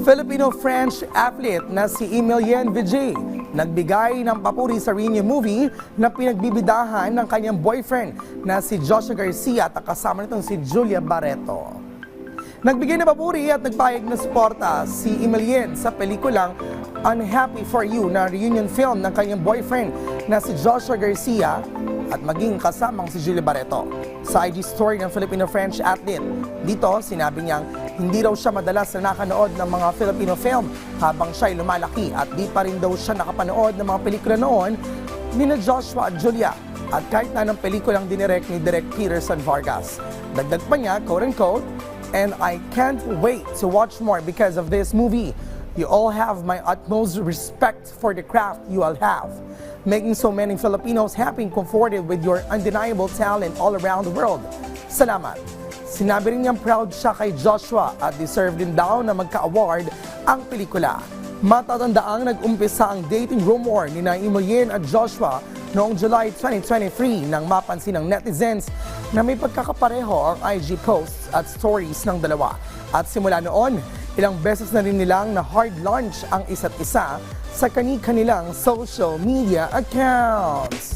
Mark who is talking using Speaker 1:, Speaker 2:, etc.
Speaker 1: Filipino-French athlete na si Emilien Vijay nagbigay ng papuri sa reunion movie na pinagbibidahan ng kanyang boyfriend na si Joshua Garcia at kasama nitong si Julia Barreto. Nagbigay ng papuri at nagpayag na suporta si Emilien sa pelikulang Unhappy for You na reunion film ng kanyang boyfriend na si Joshua Garcia at maging kasamang si Julia Barreto. Sa IG story ng Filipino-French athlete, dito sinabi niyang hindi raw siya madalas na nakanood ng mga Filipino film habang siya'y lumalaki at di pa rin daw siya nakapanood ng mga pelikula noon ni Joshua at Julia at kahit na ng pelikulang dinirect ni Direk Peterson Vargas. Dagdag pa niya, quote-unquote, and I can't wait to watch more because of this movie. You all have my utmost respect for the craft you all have, making so many Filipinos happy and comforted with your undeniable talent all around the world. Salamat. Sinabi rin niyang proud siya kay Joshua at deserve din daw na magka-award ang pelikula. Matatandaang nag-umpisa ang dating rumor ni na Imoyen at Joshua noong July 2023 nang mapansin ng netizens na may pagkakapareho ang IG posts at stories ng dalawa. At simula noon, ilang beses na rin nilang na hard launch ang isa't isa sa kani-kanilang social media accounts.